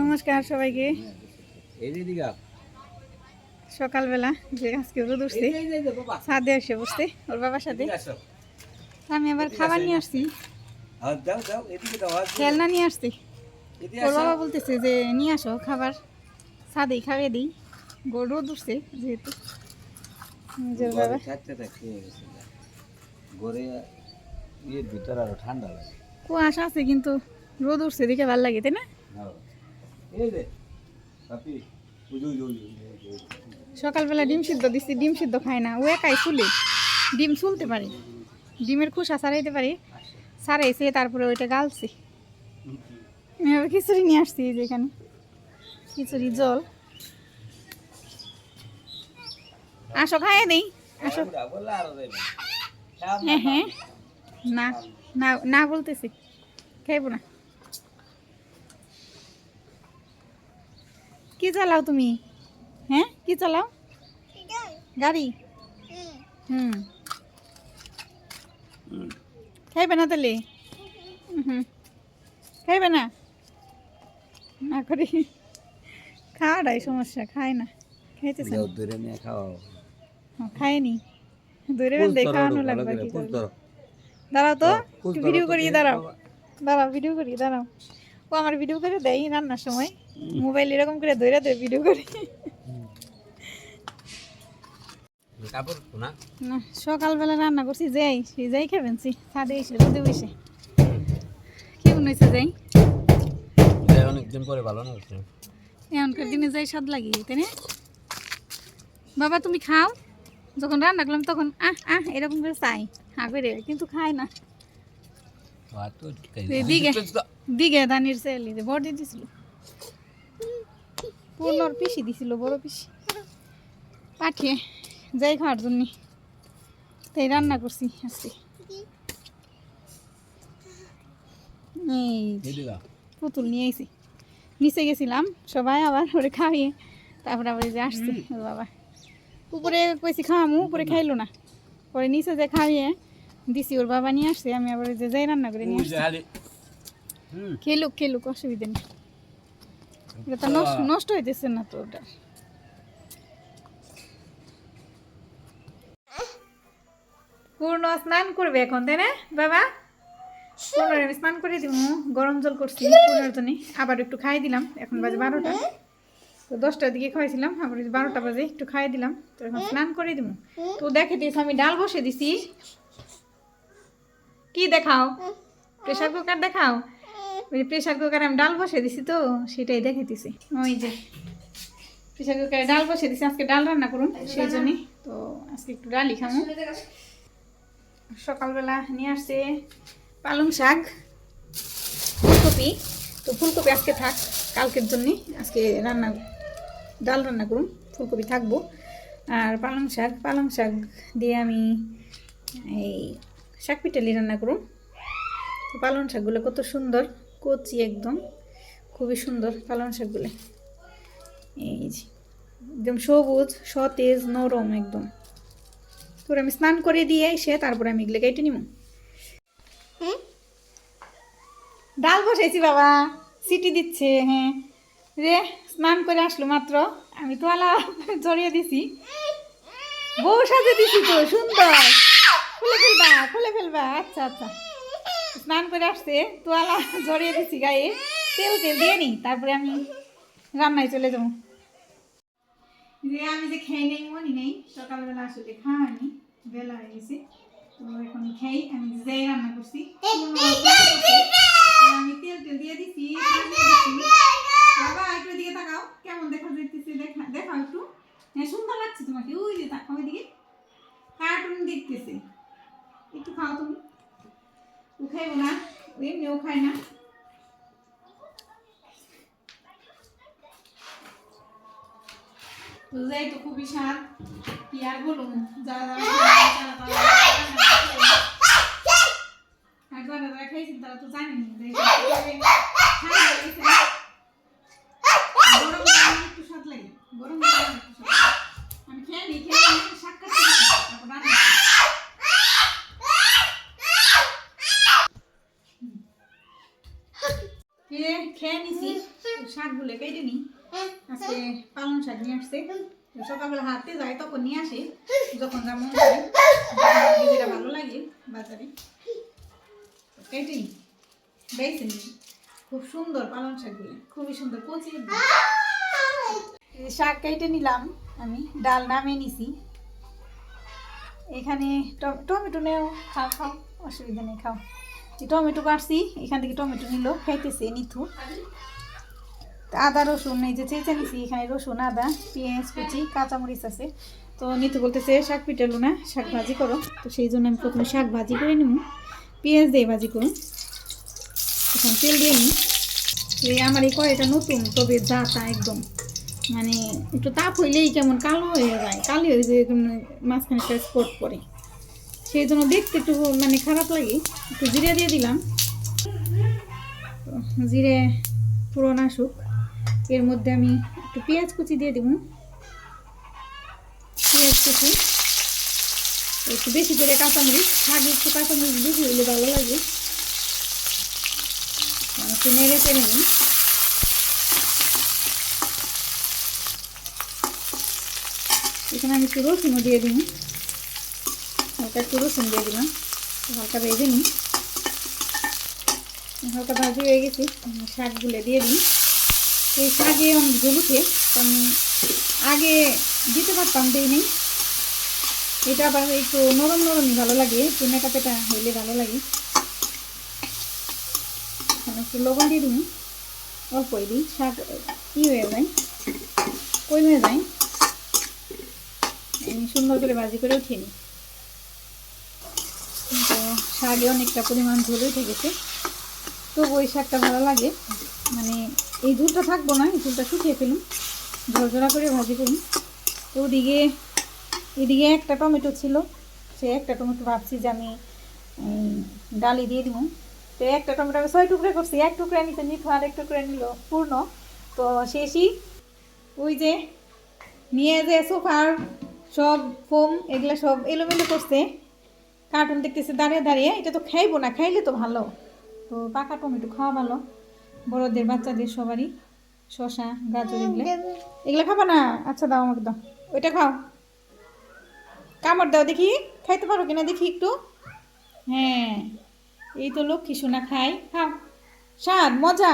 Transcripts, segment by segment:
নমস্কার সবাইকে। সকালবেলা যে আজকে রোদ উঠছে ছাদে এসে বসতে ওর বাবার সাথে। আমি আবার খাবার নিয়ে আসছি। খেলনা নিয়ে আসছি। ওর বাবা বলতেছে যে নিয়ে আসো খাবার ছাদেই খাইয়ে দিই। রোদ উঠছে যেহেতু। নিজের বাবা। হয়ে কুয়াশা আছে কিন্তু রোদ উঠছে দেখে ভালো লাগে তাই না? সকালবেলা ডিম সিদ্ধ দিচ্ছি ডিম সিদ্ধ খায় না ও একাই চুলে। ডিম চুলতে পারে ডিমের খোসা ছাড়াইতে পারে। সারাইছে তারপরে ওইটা গালছি। খিচুড়ি নিয়ে আসছি এই যে এখানে। খিচুড়ি জল। আসো খাইয়ে নেই আসো। হ্যাঁ হ্যাঁ। না না না বলতেছি। খাইবো না। কি চালাও তুমি? হ্যাঁ? কি চালাও? গাড়ি? হুম। খাইবে না তাহলে? হুম। খাইবে না? না করি। খাওয়াটাই সমস্যা খায় না। খাইতেছে নিয়ে খায়নি। দূরে পুষ খাওয়ানো লাগবে দাঁড়াও তো ভিডিও করিয়ে দাঁড়াও। দাঁড়াও ভিডিও করি দাঁড়াও। ও আমার ভিডিও করে দেয় রান্নার সময়। মোবাইল এরকম করে ধরে ধরে ভিডিও করে। না? সকালবেলা রান্না করছি যাই সেই যাই খাবেন সি ছাদে এসে রোদে বসে। কেমন হয়েছে যাই? অনেকদিন পরে ভালো না এখনকার দিনে যাই স্বাদ লাগে তাই না? বাবা তুমি খাও। যখন রান্না করলাম তখন আহ আহ এরকম করে চাই। হা করে কিন্তু খায় না। এদিকে দিকে ধানের বড় দিয়ে দিছিল পূর্ণর পিসি দিছিল বড় পিসি পাঠিয়ে যাই খাওয়ার জন্য তাই রান্না করছি আজকে এই পুতুল নিয়ে আইছি নিচে গেছিলাম সবাই আবার ওরে খাইয়ে তারপরে আবার যে আসছি বাবা উপরে কইছি খাওয়ামু উপরে খাইলো না পরে নিচে যে খাইয়ে দিছি ওর বাবা নিয়ে আসছে আমি আবার যে যাই রান্না করে নিয়ে আসছি। খেলুক খেলুক অসুবিধা নেই। এটা তো নষ্ট নষ্ট হইতেছে না তো ওটা। পূর্ণ স্নান করবে এখন তাই না বাবা? পূর্ণ আমি স্নান করে দিব গরম জল করছি পূর্ণের জন্য। আবার একটু খাই দিলাম এখন বাজে বারোটা। তো দশটার দিকে খাইছিলাম আবার বারোটা বাজে একটু খাই দিলাম। তো এখন স্নান করে দিব তো দেখে দিয়েছি আমি ডাল বসে দিছি। কি দেখাও? প্রেশার কুকার দেখাও? ওই প্রেশার কুকারে আমি ডাল বসে দিছি তো সেটাই দেখাইতেছি। ওই যে প্রেশার কুকারে ডাল বসে দিছি আজকে ডাল রান্না করুন সেই জন্যে তো আজকে একটু ডালই খাব সকালবেলা নিয়ে আসছে পালং শাক ফুলকপি। তো ফুলকপি আজকে থাক কালকের জন্যে আজকে রান্না ডাল রান্না করুন ফুলকপি থাকব। আর পালং শাক পালং শাক দিয়ে আমি এই শাক পিঠালি রান্না করুন। তো পালং শাকগুলো কত সুন্দর কচি একদম খুবই সুন্দর পালং শাকগুলো। এই যে একদম সবুজ সতেজ নরম একদম। তোর আমি স্নান করে দিয়ে এসে তারপরে আমি এগুলো কেটে নিব ডাল বসাইছি বাবা সিটি দিচ্ছে হ্যাঁ। রে স্নান করে আসলো মাত্র আমি তোয়ালা জড়িয়ে দিছি। বউ সাজে দিছি তো সুন্দর। খুলে ফেলবা খুলে ফেলবা। আচ্ছা আচ্ছা। স্নান করে আসছে তোয়ালা জড়িয়ে দিছি গায়ে। তেল তেল দিয়ে নি তারপরে আমি রান্নায় চলে যাব। যে আমি যে খেয়ে নেই মনে নেই। সকালবেলা আসলে খাওয়ানি বেলা হয়ে গেছে। তো এখন খেয়ে আমি যাই রান্না করছি আমি তেল তেল দিয়ে দিছি। দিয়ে দিছি। বাবা একটু দিকে তাকাও। কেমন দেখা যাইতেছে দেখা দেখাও একটু। হ্যাঁ সুন্দর লাগছে তোমাকে। ওই যে তাকাও ওইদিকে কার্টুন দেখতেছে। একটু খাও তুমি ও খাইবো না এমনিও খায় না বুঝাই তো খুবই স্বাদ কি আর বলুন যারা যারা যারা খাইছেন তারা তো জানেনি একটু স্বাদ লাগে গরম একটু স্বাদ লাগে। আমি খেয়ে নিই খেয়ে নিই শাক কাটতে দিছি, তারপর রান্না করি। খেয়ে খেয়ে নিছি শাক শাকগুলো কেটে নিই আজকে পালং শাক আসছে। সকালবেলা হাঁটতে যায় তখন নিয়ে আসে, যখন যা মন ভালো লাগে বাজারে। কেটে বেছে খুব সুন্দর পালং শাকগুলো, খুবই সুন্দর, কচি। শাক কেটে নিলাম আমি, ডাল নামিয়ে নিছি। এখানে টমেটো নেও, খাও খাও, অসুবিধা নেই, খাও। টমেটো কাটছি, এখান থেকে টমেটো নিল, খাইতেছে, নিথু। আদা, রসুন, এই যে চেঁচা নিছি এখানে রসুন, আদা, পেঁয়াজ, কুচি, কাঁচামরিচ আছে। তো নিতু বলতেছে, শাক পিটালো না, শাক ভাজি করো। তো সেই জন্য আমি প্রথমে শাক ভাজি করে নিব। পেঁয়াজ দিয়ে ভাজি করুন এখন তেল দিয়ে নিই। এই আমার এই কড়াইটা নতুন, তবে যা তা একদম। মানে একটু তাপ হইলেই কেমন কালো হয়ে যায়। কালি হয়ে যায় মাঝখানে একটা স্পট পড়ে। সেই জন্য দেখতে একটু মানে খারাপ লাগে। একটু জিরে দিয়ে দিলাম। জিরে পুরন আসুক। এর মধ্যে আমি একটু পেঁয়াজ কুচি দিয়ে দেবো। পেঁয়াজ কুচি, একটু বেশি করে কাঁচামরিচ শাক একটু কাঁচামরিচ বেশি হইলে ভালো লাগে। একটু নেড়ে চেড়ে নিই। এখানে আমি একটু রসুনও দিয়ে দিই। হালকা একটু রসুন দিয়ে দিলাম। হালকা ভেজে নিই। হালকা ভাজি হয়ে গেছে শাকগুলো দিয়ে দিই। এই শাকে তো আমি আগে দিতে পারতাম দিই এটা আবার একটু নরম নরমই ভালো লাগে একটু মেটা পেটা হইলে ভালো লাগে। একটু লবণ দিয়ে দিই, অল্পই দিই, শাক ই হয়ে যায় কমে যায়। আমি সুন্দর করে ভাজি করে উঠিয়ে নিই। তো শাকে অনেকটা পরিমাণ ঝোল উঠে গেছে। তবু ওই শাকটা ভালো লাগে মানে এই ঝুলটা থাকব না, এই ঝুলটা শুকিয়ে ফেলুন। ঝরঝরা করে ভাজি করুন। তো ওদিকে, এদিকে একটা টমেটো ছিল, সে একটা টমেটো ভাবছি যে আমি ডালি দিয়ে দিব। তো একটা টমেটো আমি ছয় টুকরা করছি, এক টুকরা নিতে নিত আর এক টুকরা নিল পূর্ণ। তো শেষই ওই যে নিয়ে যে সোফার সব ফোম, এগুলো সব এলোমেলো করছে। কার্টুন দেখতেছে দাঁড়িয়ে দাঁড়িয়ে, এটা তো খাইবো না, খাইলে তো ভালো। তো পাকা টমেটো খাওয়া ভালো। বড়দের বাচ্চাদের সবারই শশা গাজর এগুলো। এগুলো খাব না? আচ্ছা দাও আমাকে দাও। ওইটা খাও। কামড় দাও দেখি। খাইতে পারো কিনা? দেখি একটু। হ্যাঁ এই তো লক্ষ্মী সোনা খাই খাও। স্বাদ মজা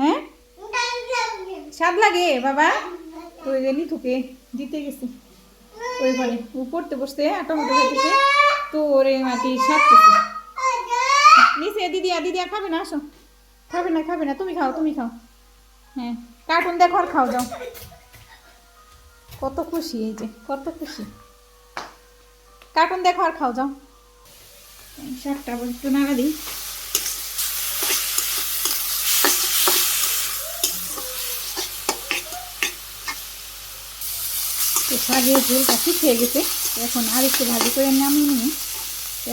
হ্যাঁ? স্বাদ লাগে বাবা। তো ওই যে নিথুকে দিতে গেছি। ওই ঘরে। ও পড়তে বসতে আর টমেটো খাইতেছে তো ওরে মাটি সারতেছে নিচে দিদি আর দিদি আর খাবে না? আসো। খাবে না খাবে না তুমি খাও তুমি খাও। হ্যাঁ কার্টুন দেখো আর খাও যাও। কত খুশি এই যে কত খুশি। কার্টুন দেখো আর খাও যাও। শাকটা একটু নাড়া দিই। শাকের ঝোলটা শুকিয়ে গেছে। এখন আর একটু ভাজি করে নামিয়ে নিয়ে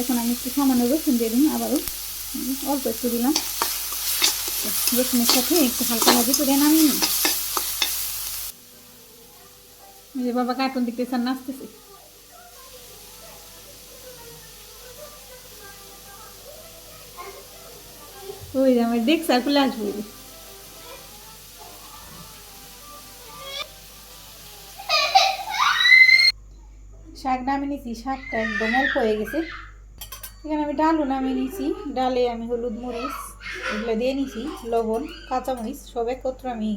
এখন আমি একটু সামান্য রসুন দিয়ে দিই আবারও। অল্প একটু দিলাম। রসুনের সাথে একটু হালকা ভাজি করে যে বাবা কার্টুন দেখতেছে আর নাচতেছে। ওই আমার দেখছে আর চলে আসব। শাক নামিয়ে নিয়েছি শাকটা একদম অল্প হয়ে গেছে। এখানে আমি ডালও নামিয়ে নিয়েছি ডালে আমি হলুদ মরিচ। এগুলো দিয়ে নিয়েছি লবণ, কাঁচামরিচ, সব একত্র আমি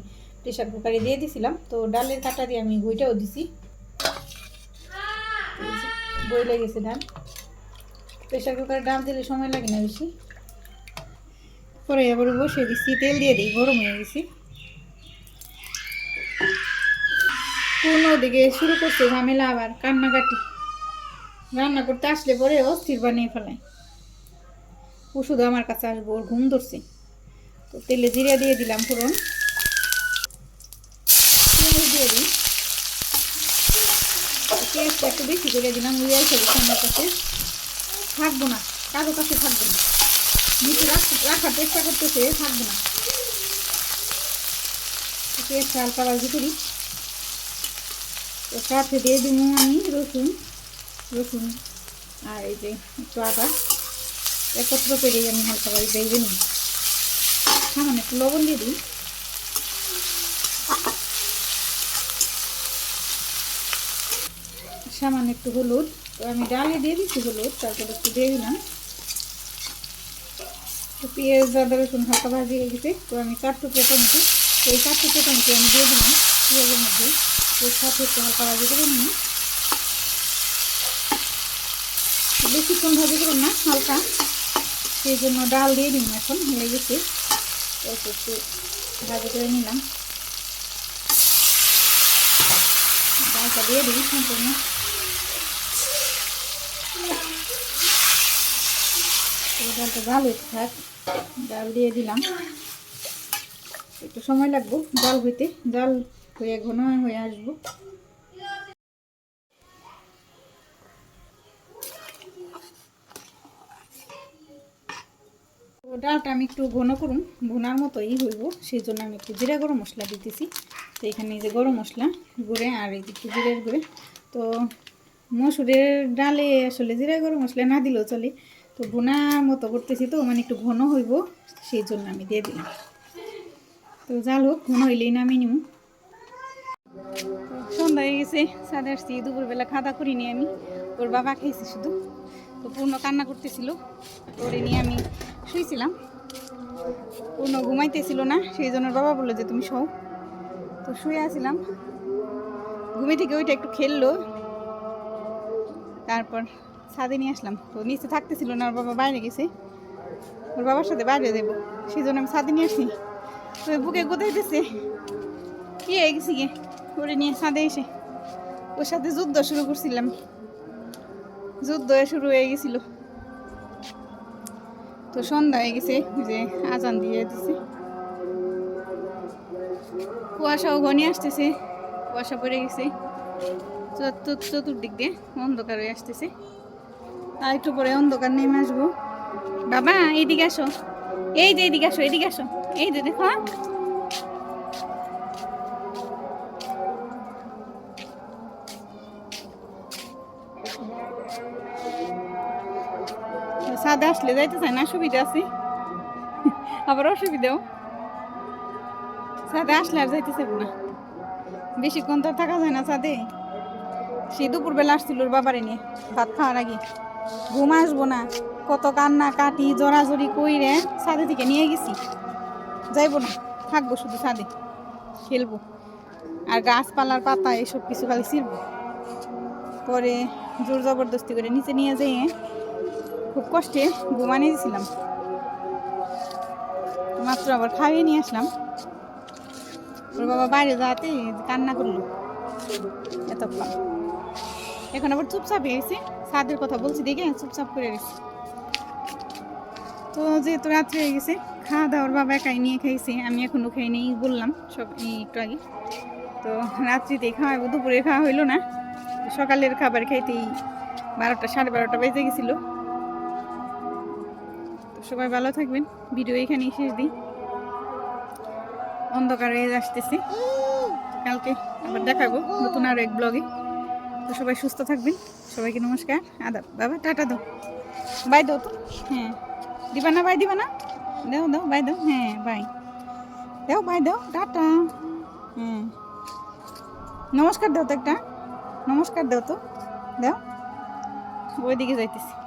প্রেশার কুকারে দিয়ে দিয়েছিলাম তো ডালের কাটা দিয়ে আমি বইটাও দিছি। বই লেগেছে ডাল। প্রেশার কুকারে ডাল দিলে সময় লাগে না বেশি। পরে আবার বসে দিচ্ছি তেল দিয়ে দিই, গরম হয়ে গেছি। কোনো দিকে শুরু করছে ঝামেলা আবার, কান্নাকাটি। রান্না করতে আসলে পরে অস্থির বানিয়ে ফেলায়। ও শুধু আমার কাছে আসব, ওর ঘুম ধরছে। তো তেলে জিরা দিয়ে দিলাম ফোড়ন। পেঁয়াজ দিয়ে দিই। পেঁয়াজটা একটু বেশি করে দিলাম, ওই আসে আমার কাছে। থাকব না, কারও কাছে থাকব না। নিচে রাখ- রাখার চেষ্টা করতেছে, থাকব না। পেঁয়াজটা হালকা ভাজি করি। তো সাথে দিয়ে দিব আমি রসুন রসুন আর এই যে একটু আদা। একত্র করে আমি হালকাভাবে ভেজে নিই। সামান্য একটু লবণ দিয়ে দিই। সামান্য একটু হলুদ। তো আমি ডালে দিয়ে দিচ্ছি হলুদ, তারপর একটু দিয়ে দিলাম। তো পেঁয়াজ, আদা, রসুন হালকা ভাজি হয়ে গেছে। তো আমি চার টুকরো টমেটো, তো এই চার টুকরো টমেটো আমি দিয়ে দিলাম পেঁয়াজের মধ্যে। তো সাথে একটু হালকা ভাজি করে নিই। বেশিক্ষণ ভাজি করুন না, হালকা। সেই জন্য ডাল দিয়ে দিন এখন, হয়ে গেছে। অল্প একটু ভাজি করে নিলাম। ডালটা দিয়ে দিই সম্পূর্ণ। ডালটা ভালো থাক, ডাল দিয়ে দিলাম। একটু সময় লাগবো ডাল হইতে। ডাল হয়ে ঘন হয়ে আসব। তো ডালটা আমি একটু ঘন করুন ভুনার মতোই হইব সেই জন্য আমি একটু জিরা গরম মশলা দিতেছি। তো এখানে এই যে গরম মশলা গুঁড়ে আর এই একটু জিরের গুঁড়ে। তো মসুরের ডালে আসলে জিরা গরম মশলা না দিলেও চলে। তো ভুনার মতো করতেছি তো মানে একটু ঘন হইব সেই জন্য আমি দিয়ে দিলাম। তো জাল হোক, ঘন হইলেই নামিয়ে নিব সন্ধ্যা হয়ে গেছে সাড়ে আসছি, দুপুরবেলা খাওয়া করিনি আমি। ওর বাবা খেয়েছি শুধু। তো পূর্ণ কান্না করতেছিল। ওরে নিয়ে আমি শুয়েছিলাম পূর্ণ ঘুমাইতেছিল না, সেই জন্য বাবা বলল যে তুমি শো তো শুয়ে আসছিলাম ঘুমে থেকে ওইটা একটু খেললো। তারপর ছাদে নিয়ে আসলাম। তো নিচে থাকতেছিল না, ওর বাবা বাইরে গেছে। ওর বাবার সাথে বাইরে দেবো সেই জন্য আমি ছাদে নিয়ে আসি। তো বুকে গোদাইতেছে কি হয়ে গেছি গে? ওরে নিয়ে ছাদে এসে। ওর সাথে যুদ্ধ শুরু করছিলাম। যুদ্ধ শুরু হয়ে গেছিল। তো সন্ধ্যা হয়ে গেছে যে আজান দিয়ে দিছে। কুয়াশাও ঘনি আসতেছে, কুয়াশা পড়ে গেছে। চতুর চতুর্দিক দিয়ে অন্ধকার হয়ে আসতেছে। আর একটু পরে অন্ধকার নেমে আসব। বাবা, এইদিকে আসো। এই যে এইদিকে আসো এইদিকে আসো। এই যে দেখো। আসলে যাইতে চাই না, সুবিধা আছে। আবার অসুবিধাও। সাদে আসলে আর যাইতে চাইব না। বেশিক্ষণ তো থাকা যায় না সাদে সে দুপুরবেলা আসছিল ওর বাবারে নিয়ে, ভাত খাওয়ার আগে। ঘুম আসব না। কত কান্না কাটি, জড়াজড়ি কইরে সাদে থেকে নিয়ে গেছি। যাইবো না, থাকব শুধু সাদে খেলব। আর গাছপালার পাতা, এসব কিছু খালি ছিড়বো। পরে জোর জবরদস্তি করে নিচে নিয়ে যেয়ে খুব কষ্টে ঘুমানিয়ে দিয়েছিলাম মাত্র আবার খাইয়ে নিয়ে আসলাম। ওর বাবা বাইরে যাতে কান্না করল। এতক্ষণ। এখন আবার চুপচাপ হয়েছে সাদের কথা বলছি দেখে চুপচাপ করে গেছে। তো যেহেতু রাত্রে হয়ে গেছে, খাওয়া দাওয়ার বাবা একাই নিয়ে খাইছে। আমি এখনও খাই নেই বললাম সব একটু আগে। তো রাত্রিতে খাওয়া দুপুরে খাওয়া হইল না। সকালের খাবার খাইতেই বারোটা, সাড়ে বারোটা বেজে গেছিল। সবাই ভালো থাকবেন। ভিডিও এখানেই শেষ দিই। অন্ধকার আসতেছে। কালকে আবার দেখাবো নতুন আরও এক ব্লগে তো সবাই সুস্থ থাকবেন। সবাইকে নমস্কার, আদাব। বাবা, টাটা দাও। বাই দাও তো। হ্যাঁ। দিবা না, বাই দিবা না? দাও দাও, বাই দাও। হ্যাঁ বাই। দাও বাই দাও। টাটা। হ্যাঁ। নমস্কার দাও তো একটা। নমস্কার দাও তো। দাও। ওইদিকে যাইতেছি।